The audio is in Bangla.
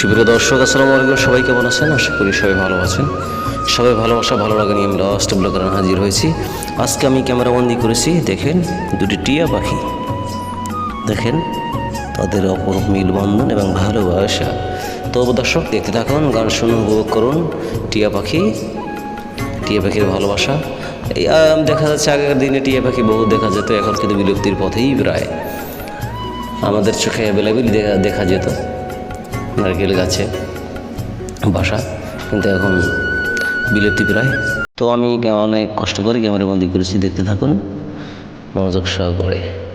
সুপ্রিয় দর্শক, আসসালামু আলাইকুম। সবাই কেমন আছেন? আশা করি সবাই ভালো আছেন। সবাই ভালোবাসা ভালো লাগা নিয়ে আমি লাস্ট ব্লগার হাজির হয়েছি। আজকে আমি ক্যামেরাবন্দি করেছি, দেখেন, দুটি টিয়া পাখি। দেখেন, তাদের অপর মিলবন্ধন এবং ভালোবাসা। তো দর্শক, দেখতে থাকুন, গান শুনুন উপভোগ করুন টিয়া পাখি, টিয়া পাখির ভালোবাসা। দেখা যাচ্ছে আগেকার দিনে টিয়া পাখি বহু দেখা যেত, এখন কিন্তু বিলুপ্তির পথেই প্রায়। আমাদের চোখে অ্যাভেলেবেল দেখা যেত। নারকেল গাছে বাসা। কিন্তু এখন বিলুপ্তি প্রায়। তো আমি অনেক কষ্ট করে ক্যামেরা বন্দি করেছি, দেখতে থাকুন। মনোযোগ সহকারে।